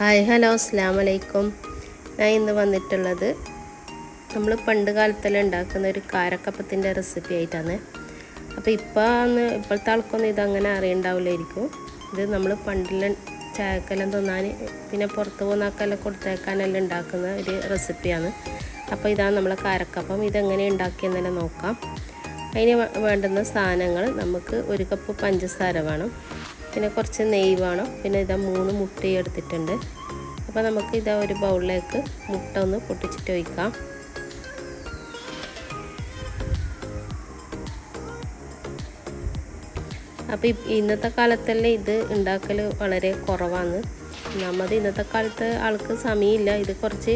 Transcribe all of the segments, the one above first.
Hi hello അസ്സാം വലൈക്കും ഞാൻ ഇന്ന് വന്നിട്ടുള്ളത് നമ്മൾ പണ്ട് കാലത്തെല്ലാം ഉണ്ടാക്കുന്ന ഒരു കാരക്കപ്പത്തിന്റെ റെസിപ്പി ആയിട്ടാണ്. അപ്പോൾ ഇപ്പോൾ അന്ന് ഇപ്പോഴത്തെ ആൾക്കൊന്നും ഇതങ്ങനെ അറിയണ്ടാവില്ലായിരിക്കും. ഇത് നമ്മൾ പണ്ടെല്ലാം ചായക്കെല്ലാം തിന്നാൻ പിന്നെ പുറത്ത് പോകുന്ന ആൾക്കെല്ലാം കൊടുത്തേക്കാനെല്ലാം ഉണ്ടാക്കുന്ന ഒരു റെസിപ്പിയാണ് അപ്പോൾ ഇതാണ് നമ്മളെ കാരക്കപ്പം. ഇതെങ്ങനെ ഉണ്ടാക്കിയെന്നെല്ലാം നോക്കാം. അതിന് വേണ്ടുന്ന സാധനങ്ങൾ നമുക്ക് ഒരു കപ്പ് പഞ്ചസാര വേണം. പിന്നെ കുറച്ച് നെയ്യ് വേണം. പിന്നെ ഇതാ മൂന്ന് മുട്ടയും എടുത്തിട്ടുണ്ട്. അപ്പോൾ നമുക്ക് ഇതാ ഒരു ബൗളിലേക്ക് മുട്ട ഒന്ന് പൊട്ടിച്ചിട്ട് ഒഴിക്കാം. അപ്പോൾ ഇന്നത്തെ കാലത്തല്ലേ ഇത് ഉണ്ടാക്കൽ വളരെ കുറവാണ്. ഒന്നാമത് ഇന്നത്തെ കാലത്ത് ആൾക്ക് സമയമില്ല. ഇത് കുറച്ച്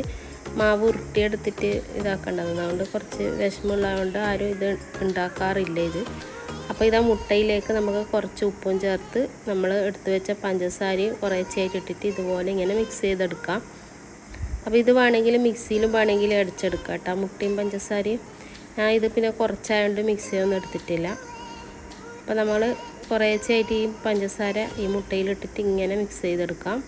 മാവ് ഉരുട്ടിയെടുത്തിട്ട് ഇതാക്കേണ്ടത് അതുകൊണ്ട് കുറച്ച് വിഷമമുള്ളതുകൊണ്ട് ആരും ഇത് ഉണ്ടാക്കാറില്ല ഇത്. അപ്പോൾ ഇതാ മുട്ടയിലേക്ക് നമുക്ക് കുറച്ച് ഉപ്പും ചേർത്ത് നമ്മൾ എടുത്തു വെച്ച പഞ്ചസാരയും കുറേശ്ശായിട്ട് ഇട്ടിട്ട് ഇതുപോലെ ഇങ്ങനെ മിക്സ് ചെയ്തെടുക്കാം. അപ്പോൾ ഇത് വേണമെങ്കിൽ മിക്സിയിലും വേണമെങ്കിൽ അടിച്ചെടുക്കാം കേട്ടോ. മുട്ടയും പഞ്ചസാരയും. ഞാൻ ഇത് പിന്നെ കുറച്ചായതുകൊണ്ട് മിക്സിയൊന്നും എടുത്തിട്ടില്ല. അപ്പോൾ നമ്മൾ കുറേശ്ശായിട്ട് ഈ പഞ്ചസാര ഈ മുട്ടയിലിട്ടിട്ട് ഇങ്ങനെ മിക്സ് ചെയ്തെടുക്കാം.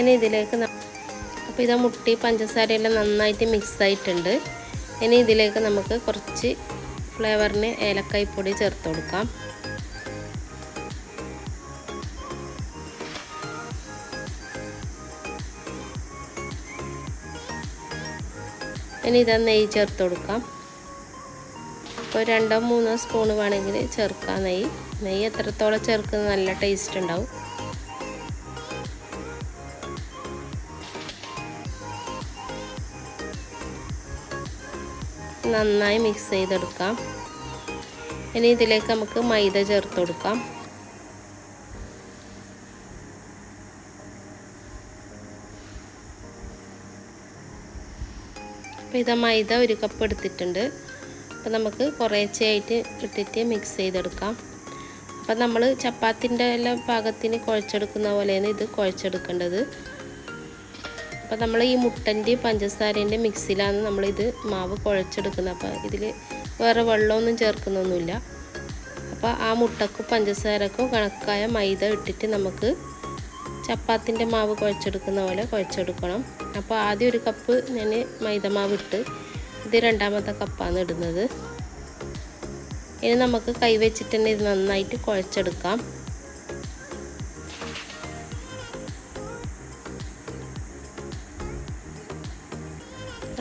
ഇനി ഇതിലേക്ക് അപ്പോൾ ഇതാ മുട്ടി പഞ്ചസാരയെല്ലാം നന്നായിട്ട് മിക്സ് ആയിട്ടുണ്ട്. ഇനി ഇതിലേക്ക് നമുക്ക് കുറച്ച് ഫ്ലേവറിന് ഏലക്കായ് പൊടി ചേർത്ത് കൊടുക്കാം. ഇനി ഇതാ നെയ്യ് ചേർത്ത് കൊടുക്കാം. ഇപ്പോൾ രണ്ടോ മൂന്നോ സ്പൂൺ വേണമെങ്കിൽ ചേർക്കാം നെയ്യ്. നെയ്യ് എത്രത്തോളം ചേർക്കുന്നത് നല്ല ടേസ്റ്റ് ഉണ്ടാവും. നന്നായി മിക്സ് ചെയ്തെടുക്കാം. ഇനി ഇതിലേക്ക് നമുക്ക് മൈദ ചേർത്ത് കൊടുക്കാം. അപ്പോൾ ഇതാ മൈദ ഒരു കപ്പ് എടുത്തിട്ടുണ്ട്. അപ്പോൾ നമുക്ക് കുറേശ്ശെയായിട്ട് ഇട്ടിട്ട് മിക്സ് ചെയ്തെടുക്കാം. അപ്പോൾ നമ്മൾ ചപ്പാത്തിന്റെ എല്ലാം പാകത്തിന് കുഴച്ചെടുക്കുന്ന പോലെയാണ് ഇത് കുഴച്ചെടുക്കേണ്ടത്. അപ്പോൾ നമ്മൾ ഈ മുട്ടന്റെ പഞ്ചസാരേന്റെ മിക്സിലാണ് നമ്മളിത് മാവ് കുഴച്ചെടുക്കുന്നത്. അപ്പോൾ ഇതിൽ വേറെ വെള്ളമൊന്നും ചേർക്കുന്നൊന്നുമില്ല. അപ്പോൾ ആ മുട്ടക്കും പഞ്ചസാരക്കും കണക്കായ മൈദ ഇട്ടിട്ട് നമുക്ക് ചപ്പാത്തിന്റെ മാവ് കുഴച്ചെടുക്കുന്ന പോലെ കുഴച്ചെടുക്കണം. അപ്പോൾ ആദ്യം ഒരു കപ്പ് ഞാൻ മൈദ മാവ് ഇട്ട് ഇത് രണ്ടാമത്തെ കപ്പാണ് ഇടുന്നത്. ഇനി നമുക്ക് കൈവച്ചിട്ട് തന്നെ ഇത് നന്നായിട്ട് കുഴച്ചെടുക്കാം.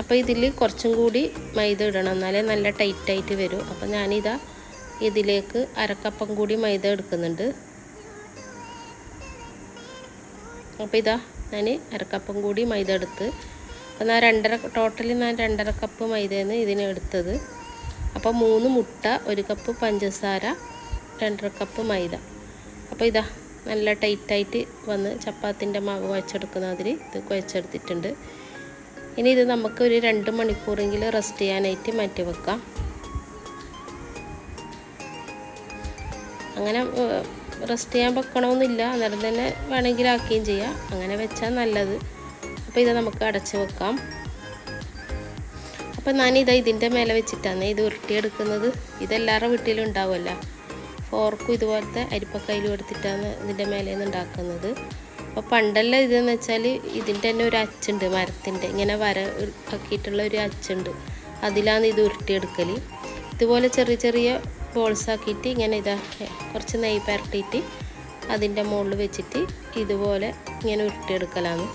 അപ്പോൾ ഇതിൽ കുറച്ചും കൂടി മൈദ ഇടണം. എന്നാലേ നല്ല ടൈറ്റായിട്ട് വരും. അപ്പോൾ ഞാനിതാ ഇതിലേക്ക് അരക്കപ്പം കൂടി മൈദ എടുക്കുന്നുണ്ട്. അപ്പോൾ ഇതാ ഞാൻ അരക്കപ്പം കൂടി മൈദ എടുത്ത്. അപ്പോൾ ഞാൻ രണ്ടര ടോട്ടലി ഞാൻ രണ്ടര കപ്പ് മൈദയാണ് ഇതിന് എടുത്തത്. അപ്പോൾ മൂന്ന് മുട്ട ഒരു കപ്പ് പഞ്ചസാര രണ്ടര കപ്പ് മൈദ. അപ്പോൾ ഇതാ നല്ല ടൈറ്റായിട്ട് വന്ന് ചപ്പാത്തിന്റെ മാവ് കുഴച്ചെടുക്കുന്ന അതിൽ ഇത് കുഴച്ചെടുത്തിട്ടുണ്ട്. ഇനി ഇത് നമുക്ക് ഒരു രണ്ട് മണിക്കൂറെങ്കിലും റെസ്റ്റ് ചെയ്യാനായിട്ട് മാറ്റി വെക്കാം. അങ്ങനെ റെസ്റ്റ് ചെയ്യാൻ വെക്കണമെന്നില്ല. അന്നേരം തന്നെ വേണമെങ്കിൽ ആക്കുകയും ചെയ്യാം. അങ്ങനെ വെച്ചാൽ നല്ലത്. അപ്പോൾ ഇത് നമുക്ക് അടച്ച് വെക്കാം. അപ്പോൾ ഞാനിതാ ഇതിന്റെ മേലെ വെച്ചിട്ടാണ് ഇത് ഉരുട്ടിയെടുക്കുന്നത്. ഇതെല്ലാവരുടെ വീട്ടിലും ഉണ്ടാവുമല്ലോ. ഫോർക്കും ഇതുപോലത്തെ അരിപ്പക്കയിലും എടുത്തിട്ടാണ് ഇതിന്റെ മേലെ നിന്ന് ഉണ്ടാക്കുന്നത്. അപ്പോൾ പണ്ടെല്ലാം ഇതെന്ന് വെച്ചാൽ ഇതിന്റെ തന്നെ ഒരു അച്ചുണ്ട് മരത്തിന്റെ ഇങ്ങനെ വര ആക്കിയിട്ടുള്ള ഒരു അച്ചുണ്ട്. അതിലാണ് ഇത് ഉരുട്ടിയെടുക്കൽ ഇതുപോലെ ചെറിയ ചെറിയ ബോൾസ് ആക്കിയിട്ട് ഇങ്ങനെ ഇതാ കുറച്ച് നെയ്യ് പരട്ടിയിട്ട് അതിന്റെ മുകളിൽ വെച്ചിട്ട് ഇതുപോലെ ഇങ്ങനെ ഉരുട്ടിയെടുക്കലാണ്.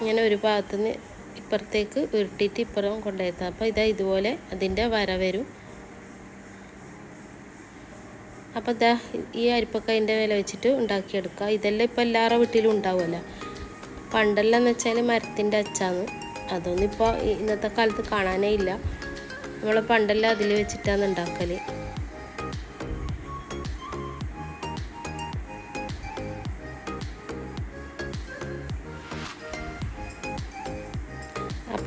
ഇങ്ങനെ ഒരു ഭാഗത്തുനിന്ന് ഇപ്പുറത്തേക്ക് ഉരുട്ടിയിട്ട് ഇപ്പുറം കൊണ്ടുവരുത്താം അപ്പോൾ ഇതാ ഇതുപോലെ അതിന്റെ വര വരും. അപ്പോൾ ഇതാ ഈ അരിപ്പക്കതിന്റെ വില വെച്ചിട്ട് ഉണ്ടാക്കിയെടുക്കുക. ഇതെല്ലാം ഇപ്പോൾ എല്ലാവരുടെ വീട്ടിലും ഉണ്ടാവുമല്ലോ. പണ്ടെല്ലാം എന്ന് വെച്ചാൽ മരത്തിന്റെ അച്ചാന്ന്. അതൊന്നും ഇപ്പോൾ ഇന്നത്തെ കാലത്ത് കാണാനേ ഇല്ല. നമ്മൾ പണ്ടെല്ലാം അതിൽ വെച്ചിട്ടാണ് ഉണ്ടാക്കൽ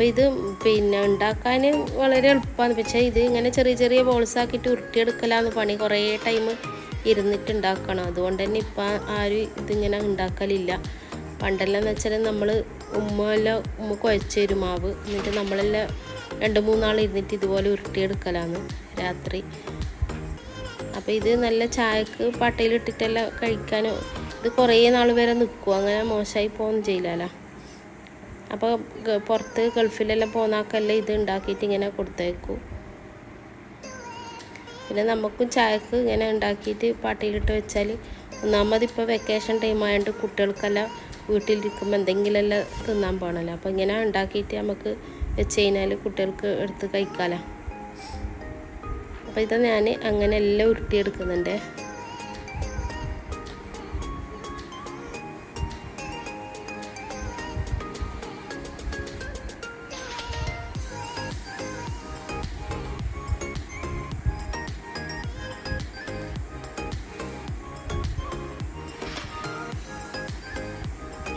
അപ്പോൾ ഇത് പിന്നെ ഉണ്ടാക്കാൻ വളരെ എളുപ്പമാണ്. പക്ഷേ ഇത് ഇങ്ങനെ ചെറിയ ചെറിയ ബോൾസ് ആക്കിയിട്ട് ഉരുട്ടിയെടുക്കലാന്ന് പണി കുറേ ടൈം ഇരുന്നിട്ട് ഉണ്ടാക്കണം അതുകൊണ്ട് തന്നെ ഇപ്പം ആരും ഇതിങ്ങനെ ഉണ്ടാക്കലില്ല. പണ്ടെല്ലാം എന്ന് വെച്ചാൽ നമ്മൾ ഉമ്മ എല്ലാം ഉമ്മ കുഴച്ച് തരും മാവ്. എന്നിട്ട് നമ്മളെല്ലാം രണ്ട് മൂന്നാൾ ഇരുന്നിട്ട് ഇതുപോലെ ഉരുട്ടിയെടുക്കലാണ് രാത്രി. അപ്പോൾ ഇത് നല്ല ചായക്ക് പട്ടയിലിട്ടിട്ടെല്ലാം കഴിക്കാനോ ഇത് കുറേ നാൾ വരെ നിൽക്കും അങ്ങനെ മോശമായി പോകുകയും ചെയ്യില്ലല്ലോ അപ്പോൾ പുറത്ത് ഗൾഫിലെല്ലാം പോകുന്നാക്കെല്ലാം ഇത് ഉണ്ടാക്കിയിട്ട് ഇങ്ങനെ കൊടുത്തേക്കും. പിന്നെ നമുക്കും ചായക്ക് ഇങ്ങനെ ഉണ്ടാക്കിയിട്ട് പാട്ടിയിലിട്ട് വെച്ചാൽ ഒന്നാമത് ഇപ്പോൾ വെക്കേഷൻ ടൈം ആയതുകൊണ്ട് കുട്ടികൾക്കെല്ലാം വീട്ടിലിരിക്കുമ്പോൾ എന്തെങ്കിലുമെല്ലാം തിന്നാൻ പോകണമല്ലോ അപ്പോൾ ഇങ്ങനെ ഉണ്ടാക്കിയിട്ട് നമുക്ക് വെച്ച് കഴിഞ്ഞാൽ കുട്ടികൾക്ക് എടുത്ത് കഴിക്കാമല്ലോ അപ്പോൾ ഇത് ഞാൻ അങ്ങനെ എല്ലാം ഉരുട്ടിയെടുക്കുന്നുണ്ട്.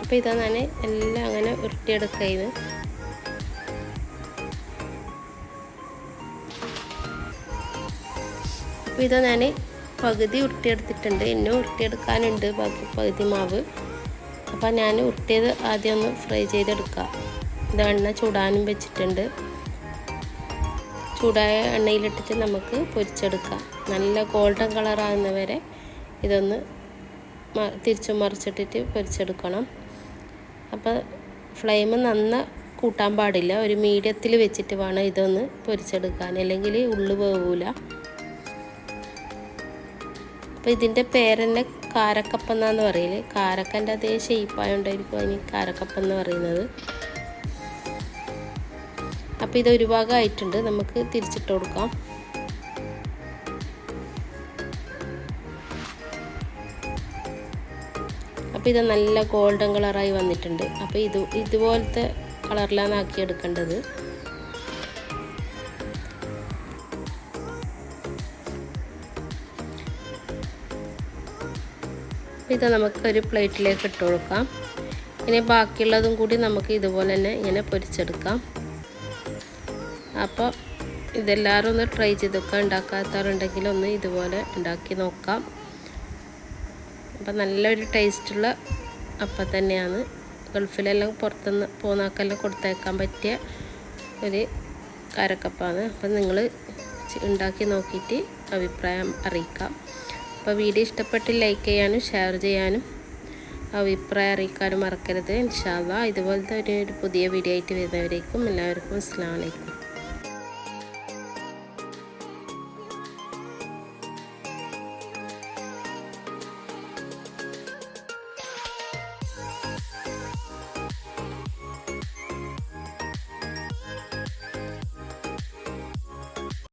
അപ്പോൾ ഇതാ ഞാൻ എല്ലാം അങ്ങനെ ഉരുട്ടിയെടുക്കുന്നത് അപ്പോൾ ഇതാ ഞാൻ പകുതി ഉരുട്ടിയെടുത്തിട്ടുണ്ട്. ഇന്നും ഉരുട്ടിയെടുക്കാനുണ്ട് ബാക്കി പകുതി മാവ്. അപ്പോൾ ഞാൻ ഉരുട്ടിയത് ആദ്യം ഒന്ന് ഫ്രൈ ചെയ്തെടുക്കാം. ഇത് എണ്ണ ചൂടാനും വെച്ചിട്ടുണ്ട്. ചൂടായ എണ്ണയിലിട്ടിട്ട് നമുക്ക് പൊരിച്ചെടുക്കാം. നല്ല ഗോൾഡൻ കളറാകുന്നവരെ ഇതൊന്ന് തിരിച്ചു മറിച്ചിട്ടിട്ട് പൊരിച്ചെടുക്കണം. അപ്പോൾ ഫ്ലെയിം നന്ന കൂട്ടാൻ പാടില്ല. ഒരു മീഡിയത്തിൽ വെച്ചിട്ട് വേണം ഇതൊന്ന് പൊരിച്ചെടുക്കാൻ. അല്ലെങ്കിൽ ഉള്ളു വേവൂല. അപ്പോൾ ഇതിന്റെ പേരെന്നെ കാരക്കപ്പം എന്നാന്ന് പറയൽ കാരക്കന്റെ അതേ ഷേപ്പായോണ്ടായിരിക്കും അതിന് കാരക്കപ്പം എന്ന് പറയുന്നത്. അപ്പോൾ ഇത് ഒരു ഭാഗമായിട്ടുണ്ട് നമുക്ക് തിരിച്ചിട്ട് കൊടുക്കാം. അപ്പോൾ ഇത് നല്ല ഗോൾഡൻ കളറായി വന്നിട്ടുണ്ട്. അപ്പോൾ ഇത് ഇതുപോലത്തെ കളറിലാണ് ആക്കിയെടുക്കേണ്ടത് ഇത് നമുക്ക് ഒരു പ്ലേറ്റിലേക്ക് ഇട്ട് കൊടുക്കാം. ഇനി ബാക്കിയുള്ളതും കൂടി നമുക്ക് ഇതുപോലെ തന്നെ ഇങ്ങനെ പൊരിച്ചെടുക്കാം. അപ്പോൾ ഇതെല്ലാവരും ഒന്ന് ട്രൈ ചെയ്തൊക്കെ ഉണ്ടാക്കാത്തവരുണ്ടെങ്കിൽ ഒന്ന് ഇതുപോലെ ഉണ്ടാക്കി നോക്കാം. അപ്പം നല്ലൊരു ടേസ്റ്റുള്ള അപ്പം തന്നെയാണ്. ഗൾഫിലെല്ലാം പുറത്തുനിന്ന് പോന്നാക്കെല്ലാം കൊടുത്തേക്കാൻ പറ്റിയ ഒരു കാരക്കപ്പാണ്. അപ്പം നിങ്ങൾ ഉണ്ടാക്കി നോക്കിയിട്ട് അഭിപ്രായം അറിയിക്കാം. അപ്പോൾ വീഡിയോ ഇഷ്ടപ്പെട്ട് ലൈക്ക് ചെയ്യാനും ഷെയർ ചെയ്യാനും അഭിപ്രായം അറിയിക്കാനും മറക്കരുത്. ഇൻഷാല്ല ഇതുപോലത്തെ ഒരു പുതിയ വീഡിയോ ആയിട്ട് വരുന്നവരേക്കും എല്ലാവർക്കും അസ്സാം വലൈക്കും